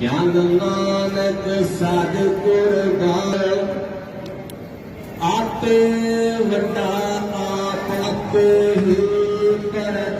ਗਿਆਨ ਨਾਨਕ ਸਾਧ ਗੁਰਬਾਣ ਆਪੇ ਵਟਾ ਆਪ ਆਪੇ ਹੀ ਕਰਤ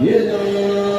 Yeah.